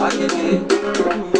আগে